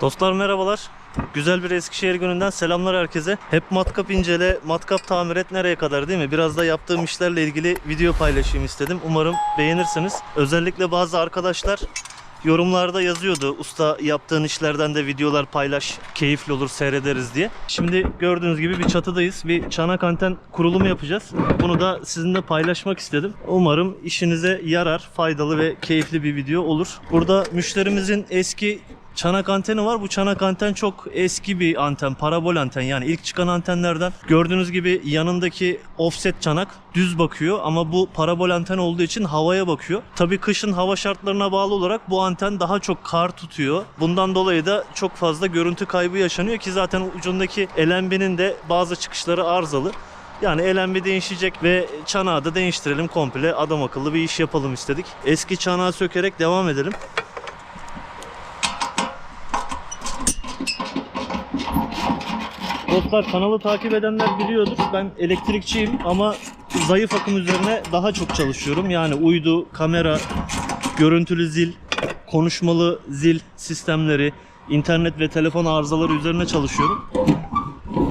Dostlar merhabalar. Güzel bir Eskişehir gününden selamlar herkese. Hep matkap incele, matkap tamir et nereye kadar değil mi? Biraz da yaptığım işlerle ilgili video paylaşayım istedim. Umarım beğenirsiniz. Özellikle bazı arkadaşlar yorumlarda yazıyordu. Usta yaptığın işlerden de videolar paylaş, keyifli olur seyrederiz diye. Şimdi gördüğünüz gibi bir çatıdayız. Bir çanak anten kurulumu yapacağız. Bunu da sizinle paylaşmak istedim. Umarım işinize yarar, faydalı ve keyifli bir video olur. Burada müşterimizin eski Çanak anteni var. Bu çanak anten çok eski bir anten. Parabol anten yani ilk çıkan antenlerden. Gördüğünüz gibi yanındaki offset çanak düz bakıyor ama bu parabol anten olduğu için havaya bakıyor. Tabii kışın hava şartlarına bağlı olarak bu anten daha çok kar tutuyor. Bundan dolayı da çok fazla görüntü kaybı yaşanıyor ki zaten ucundaki LNB'nin de bazı çıkışları arızalı. Yani LNB değişecek ve çanağı da değiştirelim komple adam akıllı bir iş yapalım istedik. Eski çanağı sökerek devam edelim. Dostlar kanalı takip edenler biliyordur. Ben elektrikçiyim ama zayıf akım üzerine daha çok çalışıyorum. Yani uydu, kamera, görüntülü zil, konuşmalı zil sistemleri, internet ve telefon arızaları üzerine çalışıyorum.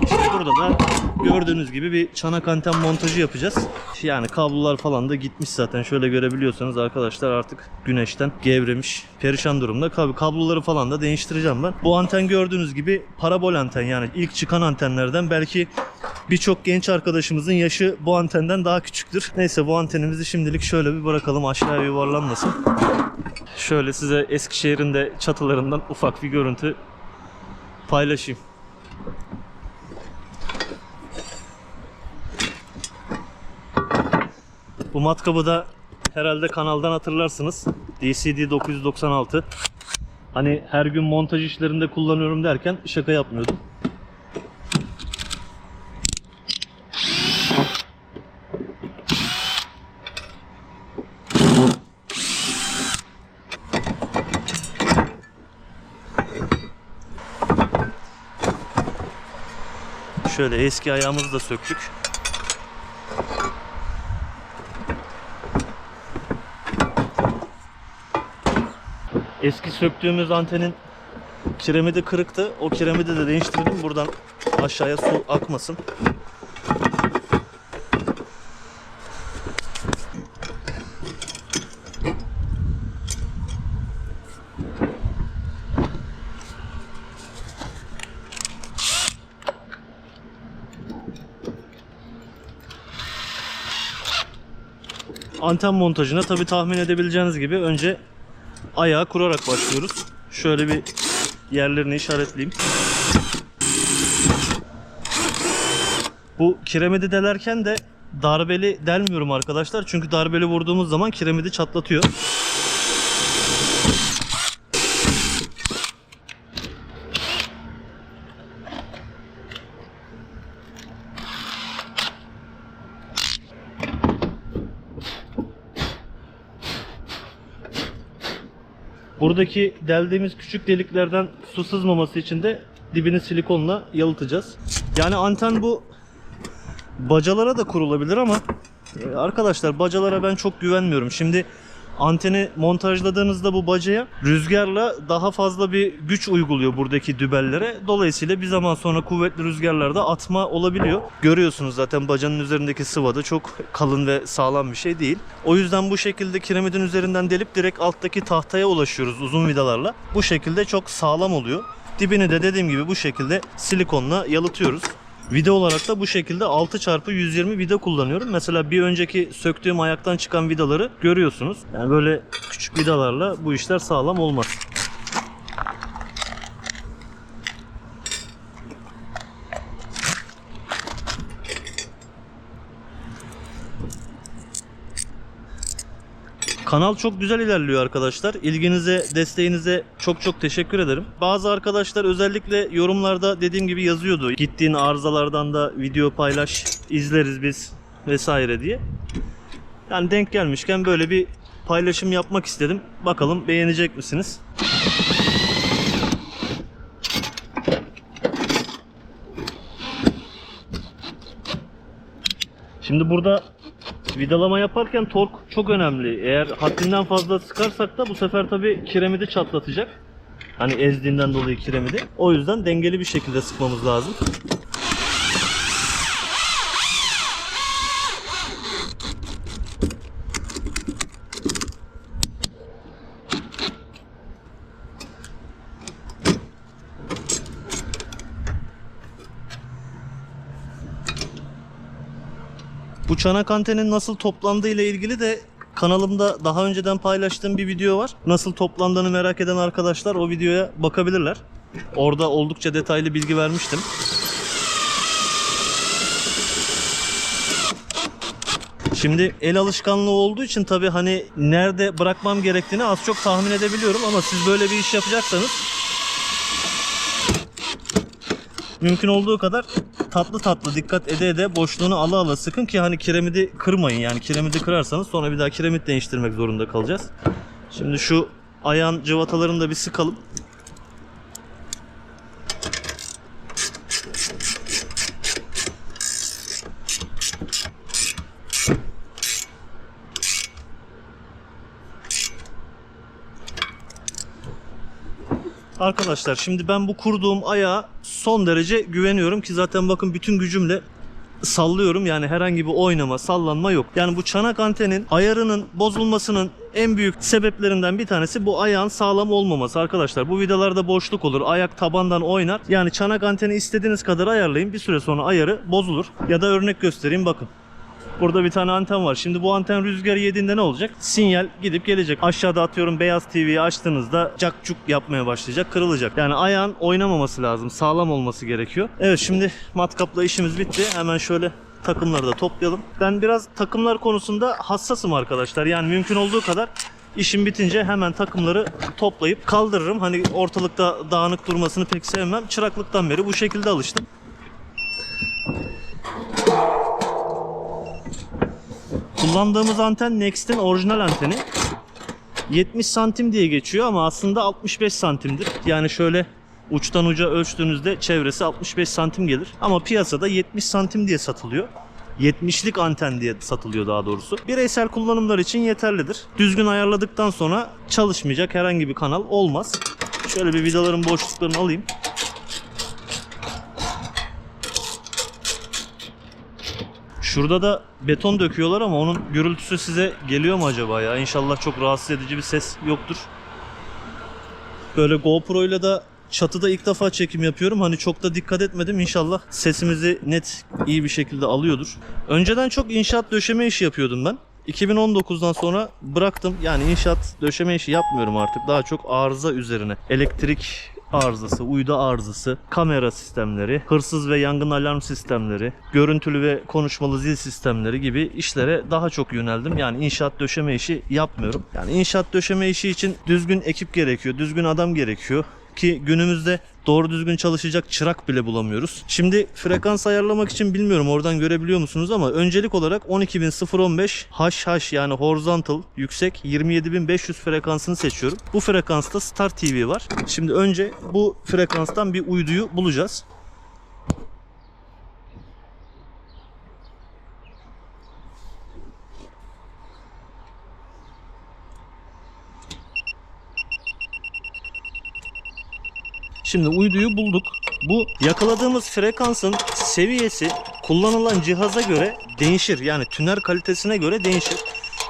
İşte burada da gördüğünüz gibi bir çanak anten montajı yapacağız. Yani kablolar falan da gitmiş zaten. Şöyle görebiliyorsanız arkadaşlar artık güneşten gevremiş, perişan durumda. Kab- Kabloları falan da değiştireceğim ben. Bu anten gördüğünüz gibi parabol anten yani ilk çıkan antenlerden belki birçok genç arkadaşımızın yaşı bu antenden daha küçüktür. Neyse bu antenimizi şimdilik şöyle bir bırakalım aşağıya yuvarlanmasın. Şöyle size Eskişehir'in de çatılarından ufak bir görüntü paylaşayım. Bu matkabı da herhalde kanaldan hatırlarsınız. DCD 996. Hani her gün montaj işlerinde kullanıyorum derken şaka yapmıyordum. Şöyle eski ayağımızı da söktük. Eski söktüğümüz antenin kiremidi kırıktı. O kiremidi de değiştirdim. Buradan aşağıya su akmasın. Anten montajına tabi tahmin edebileceğiniz gibi önce ayağı kurarak başlıyoruz. Şöyle bir yerlerini işaretleyeyim. Bu kiremidi delerken de darbeli delmiyorum arkadaşlar. Çünkü darbeli vurduğumuz zaman kiremidi çatlatıyor. Buradaki deldiğimiz küçük deliklerden su sızmaması için de dibini silikonla yalıtacağız. Yani anten bu bacalara da kurulabilir ama e, arkadaşlar bacalara ben çok güvenmiyorum. Şimdi anteni montajladığınızda bu bacaya rüzgarla daha fazla bir güç uyguluyor buradaki dübellere. Dolayısıyla bir zaman sonra kuvvetli rüzgarlarda atma olabiliyor. Görüyorsunuz zaten bacanın üzerindeki sıva da çok kalın ve sağlam bir şey değil. O yüzden bu şekilde kiremidin üzerinden delip direkt alttaki tahtaya ulaşıyoruz uzun vidalarla. Bu şekilde çok sağlam oluyor. Dibini de dediğim gibi bu şekilde silikonla yalıtıyoruz. Vida olarak da bu şekilde 6x120 vida kullanıyorum. Mesela bir önceki söktüğüm ayaktan çıkan vidaları görüyorsunuz. Yani böyle küçük vidalarla bu işler sağlam olmaz. Kanal çok güzel ilerliyor arkadaşlar. İlginize, desteğinize çok çok teşekkür ederim. Bazı arkadaşlar özellikle yorumlarda dediğim gibi yazıyordu. Gittiğin arızalardan da video paylaş, izleriz biz vesaire diye. Yani denk gelmişken böyle bir paylaşım yapmak istedim. Bakalım beğenecek misiniz? Şimdi burada vidalama yaparken tork çok önemli. Eğer haddinden fazla sıkarsak da bu sefer tabi kiremidi çatlatacak. Hani ezdiğinden dolayı kiremidi. O yüzden dengeli bir şekilde sıkmamız lazım. Bu çanak antenin nasıl toplandığı ile ilgili de kanalımda daha önceden paylaştığım bir video var. Nasıl toplandığını merak eden arkadaşlar o videoya bakabilirler. Orada oldukça detaylı bilgi vermiştim. Şimdi el alışkanlığı olduğu için tabi hani nerede bırakmam gerektiğini az çok tahmin edebiliyorum ama siz böyle bir iş yapacaksanız mümkün olduğu kadar tatlı tatlı dikkat ede ede boşluğunu ala ala sıkın ki hani kiremidi kırmayın. Yani kiremidi kırarsanız sonra bir daha kiremit değiştirmek zorunda kalacağız. Şimdi şu ayağın cıvatalarını da bir sıkalım. Arkadaşlar şimdi ben bu kurduğum ayağa son derece güveniyorum ki zaten bakın bütün gücümle sallıyorum yani herhangi bir oynama, sallanma yok. Yani bu çanak antenin ayarının bozulmasının en büyük sebeplerinden bir tanesi bu ayağın sağlam olmaması arkadaşlar. Bu vidalarda boşluk olur. Ayak tabandan oynar. Yani çanak anteni istediğiniz kadar ayarlayın. Bir süre sonra ayarı bozulur. Ya da örnek göstereyim bakın. Burada bir tane anten var. Şimdi bu anten rüzgar yediğinde ne olacak? Sinyal gidip gelecek. Aşağıda atıyorum beyaz TV'yi açtığınızda cak cuk yapmaya başlayacak, kırılacak. Yani ayağın oynamaması lazım, sağlam olması gerekiyor. Evet şimdi matkapla işimiz bitti. Hemen şöyle takımları da toplayalım. Ben biraz takımlar konusunda hassasım arkadaşlar. Yani mümkün olduğu kadar işim bitince hemen takımları toplayıp kaldırırım. Hani ortalıkta dağınık durmasını pek sevmem. Çıraklıktan beri bu şekilde alıştım. Kullandığımız anten Next'in orijinal anteni. 70 santim diye geçiyor ama aslında 65 santimdir. Yani şöyle uçtan uca ölçtüğünüzde çevresi 65 santim gelir. Ama piyasada 70 santim diye satılıyor. 70'lik anten diye satılıyor daha doğrusu. Bireysel kullanımlar için yeterlidir. Düzgün ayarladıktan sonra çalışmayacak herhangi bir kanal olmaz. Şöyle bir vidaların boşluklarını alayım. Şurada da beton döküyorlar ama onun gürültüsü size geliyor mu acaba ya? İnşallah çok rahatsız edici bir ses yoktur. Böyle GoPro ile de çatıda ilk defa çekim yapıyorum. Hani çok da dikkat etmedim. İnşallah sesimizi net iyi bir şekilde alıyordur. Önceden çok inşaat döşeme işi yapıyordum ben. 2019'dan sonra bıraktım. Yani inşaat döşeme işi yapmıyorum artık. Daha çok arıza üzerine. Elektrik arızası, uydu arızası, kamera sistemleri, hırsız ve yangın alarm sistemleri, görüntülü ve konuşmalı zil sistemleri gibi işlere daha çok yöneldim. Yani inşaat döşeme işi yapmıyorum. Yani inşaat döşeme işi için düzgün ekip gerekiyor, düzgün adam gerekiyor ki günümüzde doğru düzgün çalışacak çırak bile bulamıyoruz. Şimdi frekans ayarlamak için bilmiyorum oradan görebiliyor musunuz ama öncelik olarak 12015 HH yani horizontal yüksek 27500 frekansını seçiyorum. Bu frekansta Star TV var. Şimdi önce bu frekanstan bir uyduyu bulacağız. Şimdi uyduyu bulduk. Bu yakaladığımız frekansın seviyesi kullanılan cihaza göre değişir. Yani tüner kalitesine göre değişir.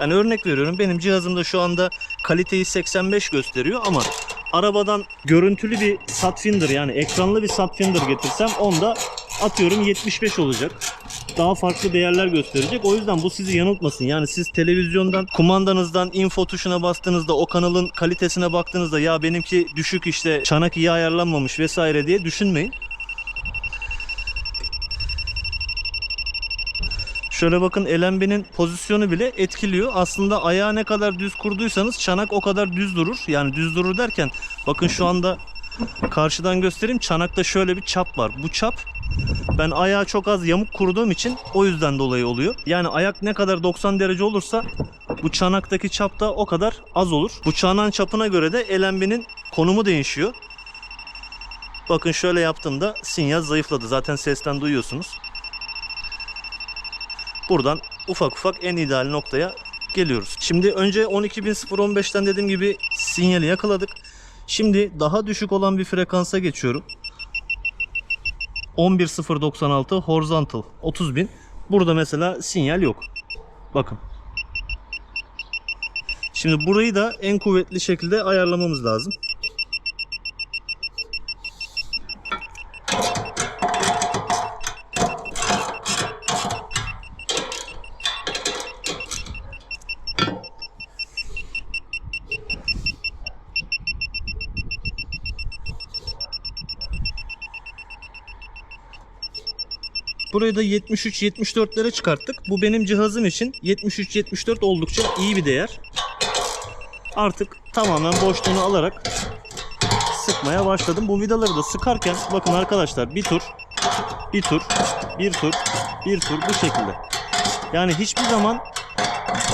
Yani örnek veriyorum benim cihazımda şu anda kaliteyi 85 gösteriyor ama arabadan görüntülü bir Satfinder yani ekranlı bir Satfinder getirsem onda atıyorum 75 olacak. Daha farklı değerler gösterecek. O yüzden bu sizi yanıltmasın. Yani siz televizyondan kumandanızdan info tuşuna bastığınızda o kanalın kalitesine baktığınızda ya benimki düşük işte çanak iyi ayarlanmamış vesaire diye düşünmeyin. Şöyle bakın LMB'nin pozisyonu bile etkiliyor. Aslında ayağı ne kadar düz kurduysanız çanak o kadar düz durur. Yani düz durur derken bakın şu anda karşıdan göstereyim. Çanakta şöyle bir çap var. Bu çap ben ayağı çok az yamuk kurduğum için o yüzden dolayı oluyor. Yani ayak ne kadar 90 derece olursa bu çanaktaki çap da o kadar az olur. Bu çanağın çapına göre de LMB'nin konumu değişiyor. Bakın şöyle yaptığımda sinyal zayıfladı. Zaten sesten duyuyorsunuz. Buradan ufak ufak en ideal noktaya geliyoruz. Şimdi önce 12.015'ten dediğim gibi sinyali yakaladık. Şimdi daha düşük olan bir frekansa geçiyorum. 11096 horizontal 30.000. Burada mesela sinyal yok. Bakın. Şimdi burayı da en kuvvetli şekilde ayarlamamız lazım. Burayı da 73-74'lere çıkarttık. Bu benim cihazım için 73-74 oldukça iyi bir değer. Artık tamamen boşluğunu alarak sıkmaya başladım. Bu vidaları da sıkarken bakın arkadaşlar bir tur, bir tur, bir tur, bir tur bu şekilde. Yani hiçbir zaman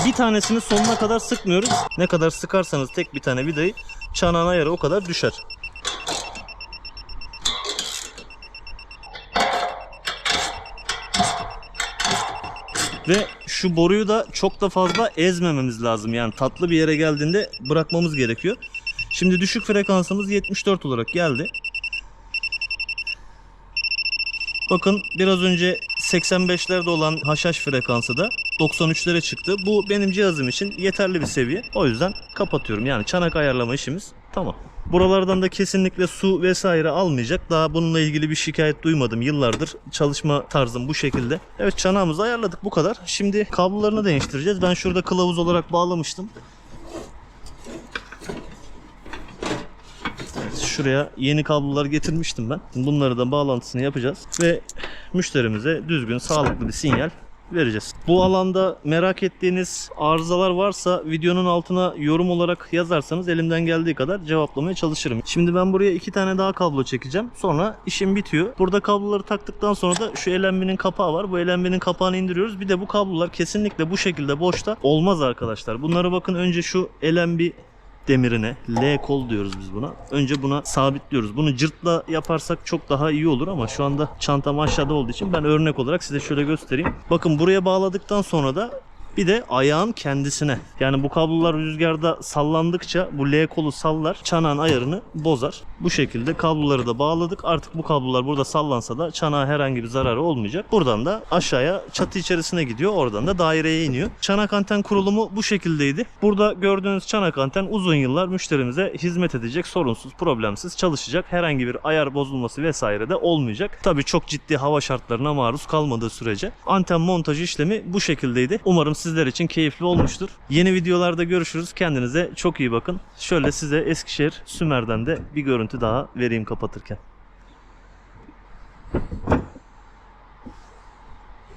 bir tanesini sonuna kadar sıkmıyoruz. Ne kadar sıkarsanız tek bir tane vidayı çanağın ayarı o kadar düşer. Ve şu boruyu da çok da fazla ezmememiz lazım. Yani tatlı bir yere geldiğinde bırakmamız gerekiyor. Şimdi düşük frekansımız 74 olarak geldi. Bakın biraz önce 85'lerde olan haşhaş frekansı da 93'lere çıktı. Bu benim cihazım için yeterli bir seviye. O yüzden kapatıyorum. Yani çanak ayarlama işimiz tamam. Buralardan da kesinlikle su vesaire almayacak. Daha bununla ilgili bir şikayet duymadım. Yıllardır çalışma tarzım bu şekilde. Evet çanağımızı ayarladık bu kadar. Şimdi kablolarını değiştireceğiz. Ben şurada kılavuz olarak bağlamıştım. Şuraya yeni kablolar getirmiştim ben. Bunları da bağlantısını yapacağız ve müşterimize düzgün, sağlıklı bir sinyal vereceğiz. Bu alanda merak ettiğiniz arızalar varsa videonun altına yorum olarak yazarsanız elimden geldiği kadar cevaplamaya çalışırım. Şimdi ben buraya iki tane daha kablo çekeceğim. Sonra işim bitiyor. Burada kabloları taktıktan sonra da şu LNB'nin kapağı var. Bu LNB'nin kapağını indiriyoruz. Bir de bu kablolar kesinlikle bu şekilde boşta olmaz arkadaşlar. Bunlara bakın önce şu LNB demirine L kol diyoruz biz buna. Önce buna sabitliyoruz. Bunu cırtla yaparsak çok daha iyi olur ama şu anda çantam aşağıda olduğu için ben örnek olarak size şöyle göstereyim. Bakın buraya bağladıktan sonra da bir de ayağın kendisine. Yani bu kablolar rüzgarda sallandıkça bu L kolu sallar, çanağın ayarını bozar. Bu şekilde kabloları da bağladık. Artık bu kablolar burada sallansa da çanağa herhangi bir zararı olmayacak. Buradan da aşağıya çatı içerisine gidiyor. Oradan da daireye iniyor. Çanak anten kurulumu bu şekildeydi. Burada gördüğünüz çanak anten uzun yıllar müşterimize hizmet edecek. Sorunsuz, problemsiz çalışacak. Herhangi bir ayar bozulması vesaire de olmayacak. Tabii çok ciddi hava şartlarına maruz kalmadığı sürece. Anten montaj işlemi bu şekildeydi. Umarım sizler için keyifli olmuştur. Yeni videolarda görüşürüz. Kendinize çok iyi bakın. Şöyle size Eskişehir Sümer'den de bir görüntü daha vereyim kapatırken.